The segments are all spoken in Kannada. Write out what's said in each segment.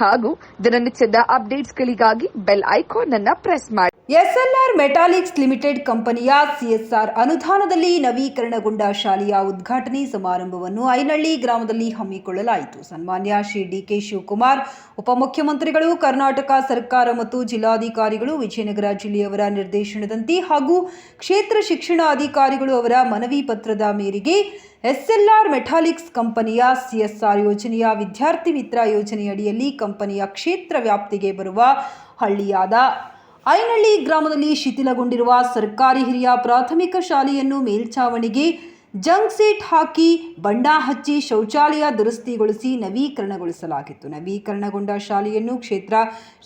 ಹಾಗೂ ದಿನನಿತ್ಯದ ಅಪ್ಡೇಟ್ಸ್ಗಳಿಗಾಗಿ ಬೆಲ್ ಐಕಾನ್ ಅನ್ನು ಪ್ರೆಸ್ ಮಾಡಿ. ಎಸ್ಎಲ್ಆರ್ ಮೆಟಾಲಿಕ್ಸ್ ಲಿಮಿಟೆಡ್ ಕಂಪನಿಯ ಸಿಎಸ್ಆರ್ ಅನುದಾನದಲ್ಲಿ ನವೀಕರಣಗೊಂಡ ಶಾಲೆಯ ಉದ್ಘಾಟನೆ ಸಮಾರಂಭವನ್ನು ಐನಹಳ್ಳಿ ಗ್ರಾಮದಲ್ಲಿ ಹಮ್ಮಿಕೊಳ್ಳಲಾಯಿತು. ಸನ್ಮಾನ್ಯ ಶ್ರೀ ಡಿಕೆ ಶಿವಕುಮಾರ್, ಉಪಮುಖ್ಯಮಂತ್ರಿಗಳು, ಕರ್ನಾಟಕ ಸರ್ಕಾರ ಮತ್ತು ಜಿಲ್ಲಾಧಿಕಾರಿಗಳು, ವಿಜಯನಗರ ಜಿಲ್ಲೆಯವರ ನಿರ್ದೇಶನದಂತೆ ಹಾಗೂ ಕ್ಷೇತ್ರ ಶಿಕ್ಷಣ ಅಧಿಕಾರಿಗಳು ಅವರ ಮನವಿ ಪತ್ರದ ಮೇರೆಗೆ ಎಸ್ಎಲ್ಆರ್ ಮೆಟಾಲಿಕ್ಸ್ ಕಂಪನಿಯ ಸಿಎಸ್ಆರ್ ಯೋಜನೆಯ ವಿದ್ಯಾರ್ಥಿ ಮಿತ್ರ ಯೋಜನೆಯಡಿಯಲ್ಲಿ ಕಂಪನಿಯ ಕ್ಷೇತ್ರ ವ್ಯಾಪ್ತಿಗೆ ಬರುವ ಹಳ್ಳಿಯಾದ ಐನಹಳ್ಳಿ ಗ್ರಾಮದಲ್ಲಿ ಶಿಥಿಲಗೊಂಡಿರುವ ಸರ್ಕಾರಿ ಹಿರಿಯ ಪ್ರಾಥಮಿಕ ಶಾಲೆಯನ್ನು ಮೇಲ್ಛಾವಣಿಗೆ ಜಂಕ್ ಸೀಟ್ ಹಾಕಿ ಬಣ್ಣ ಹಚ್ಚಿ ಶೌಚಾಲಯ ದುರಸ್ತಿಗೊಳಿಸಿ ನವೀಕರಣಗೊಳಿಸಲಾಗಿತ್ತು. ನವೀಕರಣಗೊಂಡ ಶಾಲೆಯನ್ನು ಕ್ಷೇತ್ರ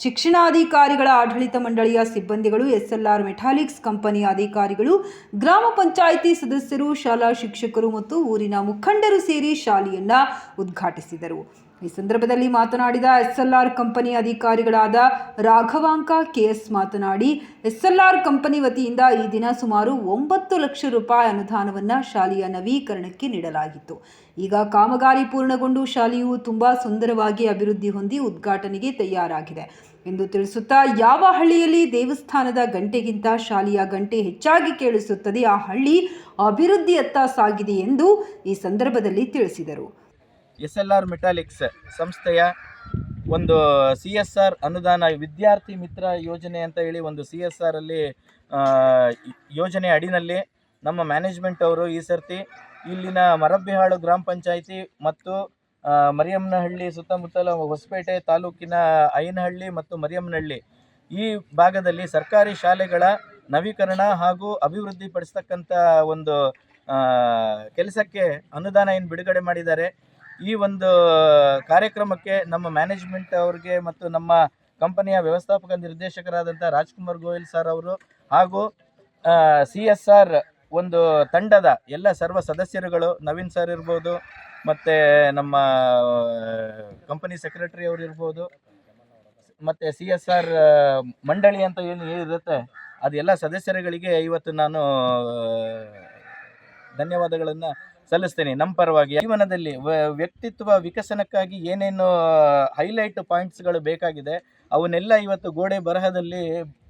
ಶಿಕ್ಷಣಾಧಿಕಾರಿಗಳ ಆಡಳಿತ ಮಂಡಳಿಯ ಸಿಬ್ಬಂದಿಗಳು, ಎಸ್ಎಲ್ಆರ್ ಮೆಟಾಲಿಕ್ಸ್ ಕಂಪನಿಯ ಅಧಿಕಾರಿಗಳು, ಗ್ರಾಮ ಪಂಚಾಯಿತಿ ಸದಸ್ಯರು, ಶಾಲಾ ಶಿಕ್ಷಕರು ಮತ್ತು ಊರಿನ ಮುಖಂಡರು ಸೇರಿ ಶಾಲೆಯನ್ನು ಉದ್ಘಾಟಿಸಿದರು. ಈ ಸಂದರ್ಭದಲ್ಲಿ ಮಾತನಾಡಿದ ಎಸ್ಎಲ್ಆರ್ ಕಂಪನಿ ಅಧಿಕಾರಿಗಳಾದ ರಾಘವಾಂಕ ಕೆಎಸ್ ಮಾತನಾಡಿ, ಎಸ್ಎಲ್ಆರ್ ಕಂಪನಿ ವತಿಯಿಂದ ಈ ದಿನ ಸುಮಾರು ಒಂಬತ್ತು ಲಕ್ಷ ರೂಪಾಯಿ ಅನುದಾನವನ್ನು ಶಾಲೆಯ ನವೀಕರಣಕ್ಕೆ ನೀಡಲಾಗಿತ್ತು. ಈಗ ಕಾಮಗಾರಿ ಪೂರ್ಣಗೊಂಡು ಶಾಲೆಯು ತುಂಬ ಸುಂದರವಾಗಿ ಅಭಿವೃದ್ಧಿ ಹೊಂದಿ ಉದ್ಘಾಟನೆಗೆ ತಯಾರಾಗಿದೆ ಎಂದು ತಿಳಿಸುತ್ತಾ, ಯಾವ ಹಳ್ಳಿಯಲ್ಲಿ ದೇವಸ್ಥಾನದ ಗಂಟೆಗಿಂತ ಶಾಲೆಯ ಗಂಟೆ ಹೆಚ್ಚಾಗಿ ಕೇಳಿಸುತ್ತದೆ, ಆ ಹಳ್ಳಿ ಅಭಿವೃದ್ಧಿಯತ್ತ ಸಾಗಿದೆ ಎಂದು ಈ ಸಂದರ್ಭದಲ್ಲಿ ತಿಳಿಸಿದರು. ಎಸ್ ಎಲ್ ಆರ್ ಮೆಟಾಲಿಕ್ಸ್ ಸಂಸ್ಥೆಯ ಒಂದು ಸಿ ಎಸ್ ಆರ್ ಅನುದಾನ ವಿದ್ಯಾರ್ಥಿ ಮಿತ್ರ ಯೋಜನೆ ಅಂತ ಹೇಳಿ ಒಂದು ಸಿ ಎಸ್ ಆರ್ ಅಲ್ಲಿ ಯೋಜನೆ ಅಡಿನಲ್ಲಿ ನಮ್ಮ ಮ್ಯಾನೇಜ್ಮೆಂಟ್ ಅವರು ಈ ಸರ್ತಿ ಇಲ್ಲಿನ ಮರಬ್ಬಿಹಾಳು ಗ್ರಾಮ ಪಂಚಾಯಿತಿ ಮತ್ತು ಮರಿಯಮ್ಮನಹಳ್ಳಿ ಸುತ್ತಮುತ್ತಲ ಹೊಸಪೇಟೆ ತಾಲೂಕಿನ ಐನಹಳ್ಳಿ ಮತ್ತು ಮರಿಯಮ್ಮನಹಳ್ಳಿ ಈ ಭಾಗದಲ್ಲಿ ಸರ್ಕಾರಿ ಶಾಲೆಗಳ ನವೀಕರಣ ಹಾಗೂ ಅಭಿವೃದ್ಧಿಪಡಿಸ್ತಕ್ಕಂಥ ಒಂದು ಕೆಲಸಕ್ಕೆ ಅನುದಾನ ಏನು ಬಿಡುಗಡೆ ಮಾಡಿದ್ದಾರೆ. ಈ ಒಂದು ಕಾರ್ಯಕ್ರಮಕ್ಕೆ ನಮ್ಮ ಮ್ಯಾನೇಜ್ಮೆಂಟ್ ಅವ್ರಿಗೆ ಮತ್ತು ನಮ್ಮ ಕಂಪನಿಯ ವ್ಯವಸ್ಥಾಪಕ ನಿರ್ದೇಶಕರಾದಂಥ ರಾಜ್ಕುಮಾರ್ ಗೋಯಲ್ ಸರ್ ಅವರು ಹಾಗೂ ಸಿ ಎಸ್ ಆರ್ ಒಂದು ತಂಡದ ಎಲ್ಲ ಸರ್ವ ಸದಸ್ಯರುಗಳು, ನವೀನ್ ಸರ್ ಇರ್ಬೋದು, ಮತ್ತು ನಮ್ಮ ಕಂಪನಿ ಸೆಕ್ರೆಟರಿ ಅವರು ಇರ್ಬೋದು, ಮತ್ತು ಸಿ ಎಸ್ ಆರ್ ಮಂಡಳಿ ಅಂತ ಏನು ಏನಿರುತ್ತೆ ಅದೆಲ್ಲ ಸದಸ್ಯರುಗಳಿಗೆ ಇವತ್ತು ನಾನು ಧನ್ಯವಾದಗಳನ್ನು ಸಲ್ಲಿಸ್ತೇನೆ. ನಮ್ಮ ಪರವಾಗಿ ಜೀವನದಲ್ಲಿ ವ್ಯಕ್ತಿತ್ವ ವಿಕಸನಕ್ಕಾಗಿ ಏನೇನು ಹೈಲೈಟ್ ಪಾಯಿಂಟ್ಸ್ಗಳು ಬೇಕಾಗಿದೆ, ಅವನ್ನೆಲ್ಲ ಇವತ್ತು ಗೋಡೆ ಬರಹದಲ್ಲಿ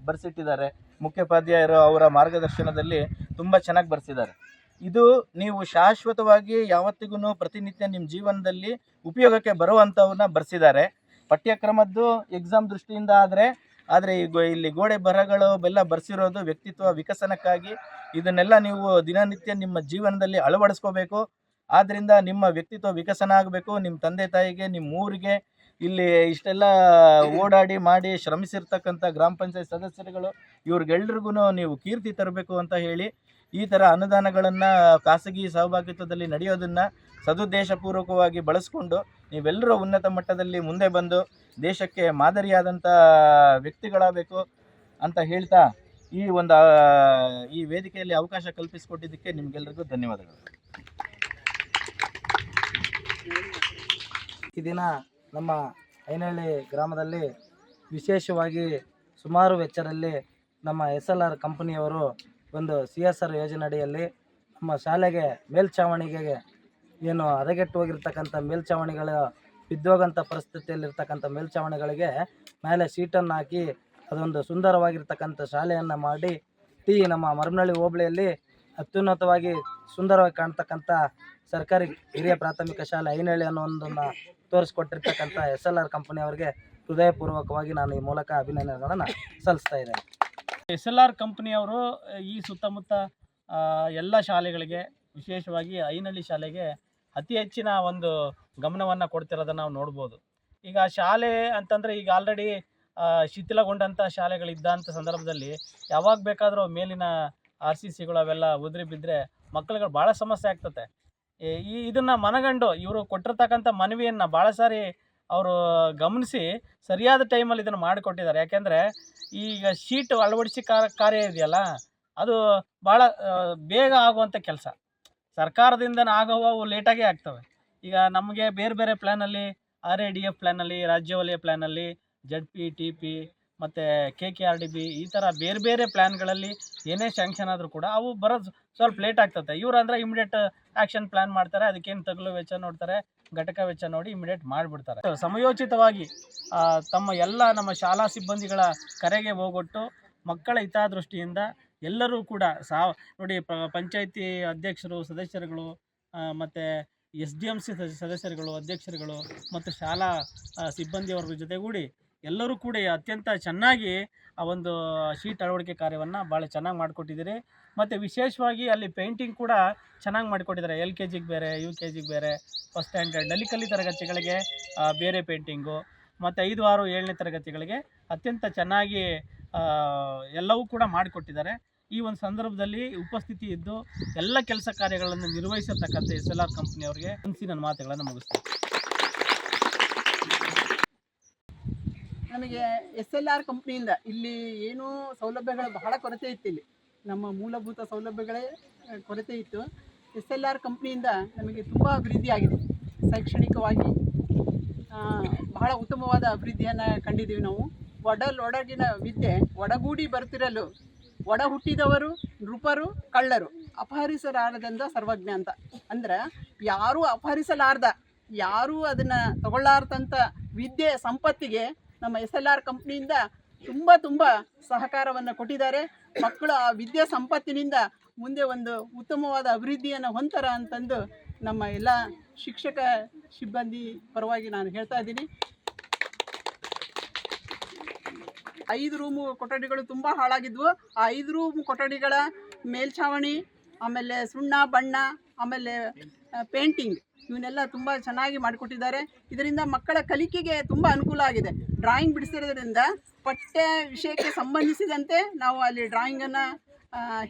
ಬರೆಸಿಟ್ಟಿದ್ದಾರೆ. ಮುಖ್ಯೋಪಾಧ್ಯಾಯರು ಅವರ ಮಾರ್ಗದರ್ಶನದಲ್ಲಿ ತುಂಬ ಚೆನ್ನಾಗಿ ಬರೆಸಿದ್ದಾರೆ. ಇದು ನೀವು ಶಾಶ್ವತವಾಗಿ ಯಾವತ್ತಿಗೂ ಪ್ರತಿನಿತ್ಯ ನಿಮ್ಮ ಜೀವನದಲ್ಲಿ ಉಪಯೋಗಕ್ಕೆ ಬರುವಂಥವನ್ನ ಬರೆಸಿದ್ದಾರೆ. ಪಠ್ಯಕ್ರಮದ್ದು ಎಕ್ಸಾಮ್ ದೃಷ್ಟಿಯಿಂದ ಆದರೆ ಆದರೆ ಈಗ ಇಲ್ಲಿ ಗೋಡೆ ಬರಹಗಳು ಬೆಲ್ಲ ಬರೆಸಿರೋದು ವ್ಯಕ್ತಿತ್ವ ವಿಕಸನಕ್ಕಾಗಿ. ಇದನ್ನೆಲ್ಲ ನೀವು ದಿನನಿತ್ಯ ನಿಮ್ಮ ಜೀವನದಲ್ಲಿ ಅಳವಡಿಸ್ಕೋಬೇಕು. ಆದ್ದರಿಂದ ನಿಮ್ಮ ವ್ಯಕ್ತಿತ್ವ ವಿಕಸನ ಆಗಬೇಕು. ನಿಮ್ಮ ತಂದೆ ತಾಯಿಗೆ ನಿಮ್ಮ ಊರಿಗೆ. ಇಲ್ಲಿ ಇಷ್ಟೆಲ್ಲ ಓಡಾಡಿ ಮಾಡಿ ಶ್ರಮಿಸಿರ್ತಕ್ಕಂಥ ಗ್ರಾಮ ಪಂಚಾಯತ್ ಸದಸ್ಯರುಗಳು ಇವ್ರಿಗೆಲ್ರಿಗೂ ನೀವು ಕೀರ್ತಿ ತರಬೇಕು ಅಂತ ಹೇಳಿ ಈ ಥರ ಅನುದಾನಗಳನ್ನು ಖಾಸಗಿ ಸಹಭಾಗಿತ್ವದಲ್ಲಿ ನಡೆಯೋದನ್ನು ಸದುದ್ದೇಶಪೂರ್ವಕವಾಗಿ ಬಳಸ್ಕೊಂಡು ನೀವೆಲ್ಲರೂ ಉನ್ನತ ಮಟ್ಟದಲ್ಲಿ ಮುಂದೆ ಬಂದು ದೇಶಕ್ಕೆ ಮಾದರಿಯಾದಂಥ ವ್ಯಕ್ತಿಗಳಾಗಬೇಕು ಅಂತ ಹೇಳ್ತಾ ಈ ಒಂದು ಈ ವೇದಿಕೆಯಲ್ಲಿ ಅವಕಾಶ ಕಲ್ಪಿಸಿಕೊಟ್ಟಿದ್ದಕ್ಕೆ ನಿಮಗೆಲ್ಲರಿಗೂ ಧನ್ಯವಾದಗಳು. ಈ ದಿನ ನಮ್ಮ ಐನಹಳ್ಳಿ ಗ್ರಾಮದಲ್ಲಿ ವಿಶೇಷವಾಗಿ ಸುಮಾರು ವೆಚ್ಚದಲ್ಲಿ ನಮ್ಮ ಎಸ್ ಎಲ್ ಆರ್ ಕಂಪನಿಯವರು ಒಂದು ಸಿ ಎಸ್ ಆರ್ ಯೋಜನೆ ಅಡಿಯಲ್ಲಿ ನಮ್ಮ ಶಾಲೆಗೆ ಮೇಲ್ಛಾವಣಿಗೆ ಏನು ಹದಗೆಟ್ಟು ಹೋಗಿರ್ತಕ್ಕಂಥ ಮೇಲ್ಛಾವಣಿಗಳ ಬಿದ್ದೋಗಂಥ ಪರಿಸ್ಥಿತಿಯಲ್ಲಿರ್ತಕ್ಕಂಥ ಮೇಲ್ಛಾವಣಿಗಳಿಗೆ ಮೇಲೆ ಸೀಟನ್ನು ಹಾಕಿ ಅದೊಂದು ಸುಂದರವಾಗಿರ್ತಕ್ಕಂಥ ಶಾಲೆಯನ್ನು ಮಾಡಿ ಟಿ ನಮ್ಮ ಮರಮನಹಳ್ಳಿ ಹೋಬಳಿಯಲ್ಲಿ ಅತ್ಯುನ್ನತವಾಗಿ ಸುಂದರವಾಗಿ ಕಾಣ್ತಕ್ಕಂಥ ಸರ್ಕಾರಿ ಹಿರಿಯ ಪ್ರಾಥಮಿಕ ಶಾಲೆ ಐನಹಳ್ಳಿ ಅನ್ನೋ ಒಂದನ್ನು ತೋರಿಸ್ಕೊಟ್ಟಿರ್ತಕ್ಕಂಥ ಎಸ್ ಎಲ್ ಆರ್ ಕಂಪನಿಯವರಿಗೆ ಹೃದಯಪೂರ್ವಕವಾಗಿ ನಾನು ಈ ಮೂಲಕ ಅಭಿನಂದನೆಗಳನ್ನು ಸಲ್ಲಿಸ್ತಾ ಇದ್ದೇನೆ. ಎಸ್ ಎಲ್ ಆರ್ ಕಂಪ್ನಿಯವರು ಈ ಸುತ್ತಮುತ್ತ ಎಲ್ಲ ಶಾಲೆಗಳಿಗೆ, ವಿಶೇಷವಾಗಿ ಐನಹಳ್ಳಿ ಶಾಲೆಗೆ ಅತಿ ಹೆಚ್ಚಿನ ಒಂದು ಗಮನವನ್ನು ಕೊಡ್ತಿರೋದನ್ನು ನಾವು ನೋಡ್ಬೋದು. ಈಗ ಶಾಲೆ ಅಂತಂದರೆ ಈಗ ಆಲ್ರೆಡಿ ಶಿಥಿಲಗೊಂಡಂಥ ಶಾಲೆಗಳಿದ್ದಂಥ ಸಂದರ್ಭದಲ್ಲಿ ಯಾವಾಗ ಬೇಕಾದರೂ ಮೇಲಿನ ಆರ್ ಸಿ ಸಿಗಳು ಅವೆಲ್ಲ ಉದುರಿ ಬಿದ್ದರೆ ಮಕ್ಕಳುಗಳು ಭಾಳ ಸಮಸ್ಯೆ ಆಗ್ತತೆ. ಈ- ಇದನ್ನು ಮನಗಂಡು ಇವರು ಕೊಟ್ಟಿರ್ತಕ್ಕಂಥ ಮನವಿಯನ್ನು ಭಾಳ ಸಾರಿ ಅವರು ಗಮನಿಸಿ ಸರಿಯಾದ ಟೈಮಲ್ಲಿ ಇದನ್ನು ಮಾಡಿಕೊಟ್ಟಿದ್ದಾರೆ. ಯಾಕೆಂದರೆ ಈಗ ಶೀಟ್ ಅಳವಡಿಸಿ ಕಾರ್ಯ ಇದೆಯಲ್ಲ, ಅದು ಭಾಳ ಬೇಗ ಆಗುವಂಥ ಕೆಲಸ. ಸರ್ಕಾರದಿಂದ ಆಗುವವು ಲೇಟಾಗೇ ಆಗ್ತವೆ. ಈಗ ನಮಗೆ ಬೇರೆ ಬೇರೆ ಪ್ಲ್ಯಾನಲ್ಲಿ ಆರ್ ಎ ಡಿ ಎಫ್ ಪ್ಲ್ಯಾನಲ್ಲಿ ರಾಜ್ಯ ವಲಯ ಪ್ಲ್ಯಾನಲ್ಲಿ ಜಡ್ ಪಿ ಟಿ ಪಿ ಮತ್ತು K K R D B ಈ ಥರ ಬೇರೆ ಬೇರೆ ಪ್ಲ್ಯಾನ್ಗಳಲ್ಲಿ ಏನೇ ಸ್ಯಾಂಕ್ಷನ್ ಆದರೂ ಕೂಡ ಅವು ಬರೋದು ಸ್ವಲ್ಪ ಲೇಟ್ ಆಗ್ತದೆ ಇವ್ರು ಅಂದರೆ ಇಮಿಡಿಯೇಟ್ ಆ್ಯಕ್ಷನ್ ಪ್ಲ್ಯಾನ್ ಮಾಡ್ತಾರೆ, ಅದಕ್ಕೇನು ತಗಲು ವೆಚ್ಚ ನೋಡ್ತಾರೆ, ಘಟಕ ವೆಚ್ಚ ನೋಡಿ ಇಮಿಡಿಯೇಟ್ ಮಾಡಿಬಿಡ್ತಾರೆ. ಸಮಯೋಚಿತವಾಗಿ ತಮ್ಮ ಎಲ್ಲ ನಮ್ಮ ಶಾಲಾ ಸಿಬ್ಬಂದಿಗಳ ಕರೆಗೆ ಹೋಗೊಟ್ಟು ಮಕ್ಕಳ ಹಿತದೃಷ್ಟಿಯಿಂದ ಎಲ್ಲರೂ ಕೂಡ ಸಾ, ನೋಡಿ ಪ, ಪಂಚಾಯತಿ ಅಧ್ಯಕ್ಷರು, ಸದಸ್ಯರುಗಳು ಮತ್ತು ಎಸ್ ಡಿ ಎಂ ಸಿ ಸದಸ್ಯರುಗಳು, ಅಧ್ಯಕ್ಷರುಗಳು ಮತ್ತು ಶಾಲಾ ಸಿಬ್ಬಂದಿಯವರ ಜೊತೆಗೂಡಿ ಎಲ್ಲರೂ ಕೂಡ ಅತ್ಯಂತ ಚೆನ್ನಾಗಿ ಆ ಒಂದು ಶೀಟ್ ಅಳವಡಿಕೆ ಕಾರ್ಯವನ್ನು ಭಾಳ ಚೆನ್ನಾಗಿ ಮಾಡಿಕೊಟ್ಟಿದ್ದೀರಿ. ಮತ್ತು ವಿಶೇಷವಾಗಿ ಅಲ್ಲಿ ಪೇಂಟಿಂಗ್ ಕೂಡ ಚೆನ್ನಾಗಿ ಮಾಡಿಕೊಟ್ಟಿದ್ದಾರೆ. ಎಲ್ ಕೆ ಜಿಗೆ ಬೇರೆ, ಯು ಕೆ ಜಿಗೆ ಬೇರೆ, ಫಸ್ಟ್ ಸ್ಟ್ಯಾಂಡರ್ಡ್ ನಲಿಕಲಿ ತರಗತಿಗಳಿಗೆ ಬೇರೆ ಪೇಂಟಿಂಗು ಮತ್ತು ಐದು, ಆರು, ಏಳನೇ ತರಗತಿಗಳಿಗೆ ಅತ್ಯಂತ ಚೆನ್ನಾಗಿ ಎಲ್ಲವೂ ಕೂಡ ಮಾಡಿಕೊಟ್ಟಿದ್ದಾರೆ. ಈ ಒಂದು ಸಂದರ್ಭದಲ್ಲಿ ಉಪಸ್ಥಿತಿ ಇದ್ದು ಎಲ್ಲ ಕೆಲಸ ಕಾರ್ಯಗಳನ್ನು ನಿರ್ವಹಿಸತಕ್ಕಂಥ ಎಸ್ ಎಲ್ ಆರ್ ಕಂಪ್ನಿಯವರಿಗೆ ಅನಿಸಿ ನನ್ನ ಮಾತುಗಳನ್ನು ಮುಗಿಸ್ತೀನಿ. ನಮಗೆ ಎಸ್ ಎಲ್ ಆರ್ ಕಂಪ್ನಿಯಿಂದ ಇಲ್ಲಿ ಏನೂ ಸೌಲಭ್ಯಗಳು ಬಹಳ ಕೊರತೆ ಇತ್ತು ಇಲ್ಲಿ. ನಮ್ಮ ಮೂಲಭೂತ ಸೌಲಭ್ಯಗಳೇ ಕೊರತೆ ಇತ್ತು. ಎಸ್ ಎಲ್ ಆರ್ ಕಂಪ್ನಿಯಿಂದ ನಮಗೆ ತುಂಬ ಅಭಿವೃದ್ಧಿ ಆಗಿದೆ. ಶೈಕ್ಷಣಿಕವಾಗಿ ಬಹಳ ಉತ್ತಮವಾದ ಅಭಿವೃದ್ಧಿಯನ್ನು ಕಂಡಿದ್ದೀವಿ ನಾವು. ಒಡಲೊಡಗಿನ ವಿದ್ಯೆ, ಒಡಗೂಡಿ ಬರುತ್ತಿರಲು ಒಡ ಹುಟ್ಟಿದವರು, ನೃಪರು, ಕಳ್ಳರು. ಅಪಹರಿಸಲಾರದಂದ ಸರ್ವಜ್ಞ ಅಂತ. ಅಂದ್ರೆ ಯಾರೂ ಅಪಹರಿಸಲಾರ್ದ, ಯಾರೂ ಅದನ್ನು ತಗೊಳ್ಳಾರ್ದಂಥ ವಿದ್ಯೆ, ಸಂಪತ್ತಿಗೆ ನಮ್ಮ ಎಸ್ ಎಲ್ ಆರ್ ಕಂಪ್ನಿಯಿಂದ ತುಂಬ ತುಂಬ ಸಹಕಾರವನ್ನು ಕೊಟ್ಟಿದ್ದಾರೆ. ಮಕ್ಕಳು ಆ ವಿದ್ಯೆ, ಸಂಪತ್ತಿನಿಂದ ಮುಂದೆ ಒಂದು ಉತ್ತಮವಾದ ಅಭಿವೃದ್ಧಿಯನ್ನು ಹೊಂತರ ಅಂತಂದು ನಮ್ಮ ಎಲ್ಲ ಶಿಕ್ಷಕ, ಸಿಬ್ಬಂದಿ ಪರವಾಗಿ ನಾನು ಹೇಳ್ತಾ ಇದ್ದೀನಿ. ಐದು ರೂಮು ಕೊಠಡಿಗಳು ತುಂಬ ಹಾಳಾಗಿದ್ವು. ಆ ಐದು ರೂಮ್ ಕೊಠಡಿಗಳ ಮೇಲ್ಛಾವಣಿ ಆಮೇಲೆ ಸುಣ್ಣ ಬಣ್ಣ ಆಮೇಲೆ ಪೇಂಟಿಂಗ್ ಇವನ್ನೆಲ್ಲ ತುಂಬ ಚೆನ್ನಾಗಿ ಮಾಡಿಕೊಟ್ಟಿದ್ದಾರೆ. ಇದರಿಂದ ಮಕ್ಕಳ ಕಲಿಕೆಗೆ ತುಂಬ ಅನುಕೂಲ ಆಗಿದೆ. ಡ್ರಾಯಿಂಗ್ ಬಿಡಿಸಿರೋದ್ರಿಂದ ಪಠ್ಯ ವಿಷಯಕ್ಕೆ ಸಂಬಂಧಿಸಿದಂತೆ ನಾವು ಅಲ್ಲಿ ಡ್ರಾಯಿಂಗನ್ನು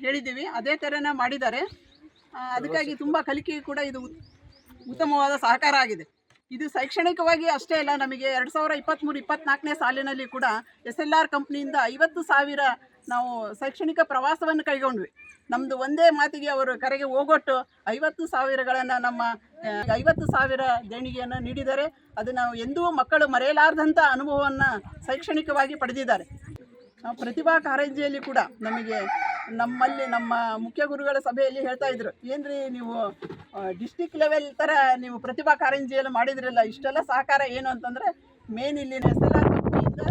ಹೇಳಿದ್ದೀವಿ. ಅದೇ ಥರನ ಮಾಡಿದ್ದಾರೆ. ಅದಕ್ಕಾಗಿ ತುಂಬ ಕಲಿಕೆಗೆ ಕೂಡ ಇದು ಉತ್ತಮವಾದ ಸಹಕಾರ ಆಗಿದೆ. ಇದು ಶೈಕ್ಷಣಿಕವಾಗಿ ಅಷ್ಟೇ ಅಲ್ಲ, ನಮಗೆ ಎರಡು ಸಾವಿರ ಇಪ್ಪತ್ತ್ಮೂರು ಇಪ್ಪತ್ನಾಲ್ಕನೇ ಸಾಲಿನಲ್ಲಿ ಕೂಡ ಎಸ್ ಎಲ್ ಆರ್ ಕಂಪ್ನಿಯಿಂದ ಐವತ್ತು ಸಾವಿರ ನಾವು ಶೈಕ್ಷಣಿಕ ಪ್ರವಾಸವನ್ನು ಕೈಗೊಂಡ್ವಿ. ನಮ್ಮದು ಒಂದೇ ಮಾತಿಗೆ ಅವರು ಕರೆಗೆ ಹೋಗೊಟ್ಟು ಐವತ್ತು ಸಾವಿರಗಳನ್ನು ನಮ್ಮ ಐವತ್ತು ಸಾವಿರ ದೇಣಿಗೆಯನ್ನು ನೀಡಿದ್ದಾರೆ ಅದು ನಾವು ಎಂದೂ ಮಕ್ಕಳು ಮರೆಯಲಾರ್ದಂಥ ಅನುಭವವನ್ನು ಶೈಕ್ಷಣಿಕವಾಗಿ ಪಡೆದಿದ್ದಾರೆ. ಪ್ರತಿಭಾ ಕಾರಂಜಿಯಲ್ಲಿ ಕೂಡ ನಮಗೆ ನಮ್ಮಲ್ಲಿ ನಮ್ಮ ಮುಖ್ಯ ಗುರುಗಳ ಸಭೆಯಲ್ಲಿ ಹೇಳ್ತಾ ಇದ್ರು. ಏನ್ರಿ ನೀವು ಡಿಸ್ಟಿಕ್ ಲೆವೆಲ್ ಥರ ನೀವು ಪ್ರತಿಭಾ ಕಾರಂಜಿಯಲ್ಲಿ ಮಾಡಿದ್ರಲ್ಲ, ಇಷ್ಟೆಲ್ಲ ಸಹಕಾರ ಏನು ಅಂತಂದರೆ ಮೇನ್ ಇಲ್ಲಿ ಆರ್ ಕಂಪ್ನಿಯಿಂದ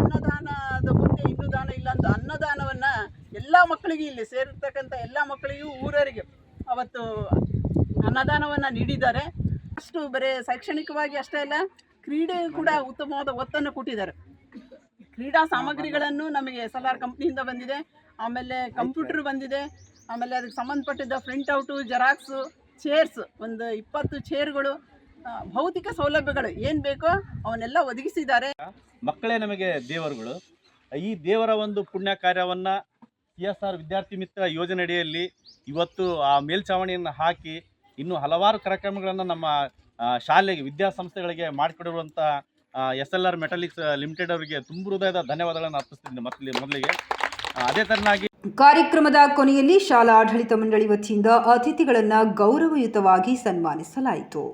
ಅನ್ನದಾನದ ಮುಂದೆ ಇನ್ನೂ ದಾನ ಇಲ್ಲ ಅಂತ ಅನ್ನದಾನವನ್ನು ಎಲ್ಲ ಮಕ್ಕಳಿಗೆ ಇಲ್ಲಿ ಸೇರಿರ್ತಕ್ಕಂಥ ಎಲ್ಲ ಮಕ್ಕಳಿಗೂ ಊರರಿಗೆ ಅವತ್ತು ಅನ್ನದಾನವನ್ನು ನೀಡಿದ್ದಾರೆ. ಅಷ್ಟು ಬರೀ ಶೈಕ್ಷಣಿಕವಾಗಿ ಅಷ್ಟೇ ಅಲ್ಲ, ಕ್ರೀಡೆ ಕೂಡ ಉತ್ತಮವಾದ ಒತ್ತನ್ನು ಕೊಟ್ಟಿದ್ದಾರೆ. ಕ್ರೀಡಾ ಸಾಮಗ್ರಿಗಳನ್ನು ನಮಗೆ ಎಸ್ ಎಲ್ ಆರ್ ಕಂಪ್ನಿಯಿಂದ ಬಂದಿದೆ. ಆಮೇಲೆ ಕಂಪ್ಯೂಟರ್ ಬಂದಿದೆ. ಆಮೇಲೆ ಅದಕ್ಕೆ ಸಂಬಂಧಪಟ್ಟಿದ್ದ ಪ್ರಿಂಟ್ ಔಟು ಜೆರಾಕ್ಸು ಚೇರ್ಸ್ ಒಂದು ಇಪ್ಪತ್ತು ಚೇರ್ಗಳು ಭೌತಿಕ ಸೌಲಭ್ಯಗಳು ಏನು ಬೇಕೋ ಅವನ್ನೆಲ್ಲ ಒದಗಿಸಿದ್ದಾರೆ. ಮಕ್ಕಳೇ ನಮಗೆ ದೇವರುಗಳು. ಈ ದೇವರ ಒಂದು ಪುಣ್ಯ ಕಾರ್ಯವನ್ನು ಸಿ ಎಸ್ ಆರ್ ವಿದ್ಯಾರ್ಥಿ ಮಿತ್ರ ಯೋಜನೆ ಅಡಿಯಲ್ಲಿ ಇವತ್ತು ಆ ಮೇಲ್ಛಾವಣಿಯನ್ನು ಹಾಕಿ ಇನ್ನೂ ಹಲವಾರು ಕಾರ್ಯಕ್ರಮಗಳನ್ನು ನಮ್ಮ ಶಾಲೆಗೆ ವಿದ್ಯಾಸಂಸ್ಥೆಗಳಿಗೆ ಮಾಡಿಕೊಡಿರುವಂಥ S L R Metaliks Limited ಅವರಿಗೆ ತುಂಬ ಹೃದಯದ ಧನ್ಯವಾದಗಳನ್ನು ಅರ್ಪಿಸ್ತಿದ್ದೀನಿ ಮತ್ತೆ ಮೊದಲಿಗೆ. ಅದೇ ತರನಾಗಿ ಕಾರ್ಯಕ್ರಮದ ಕೊನೆಯಲ್ಲಿ ಶಾಲಾ ಆಡಳಿತ ಮಂಡಳಿ ವತಿಯಿಂದ ಅತಿಥಿಗಳನ್ನು ಗೌರವಯುತವಾಗಿ ಸನ್ಮಾನಿಸಲಾಯಿತು.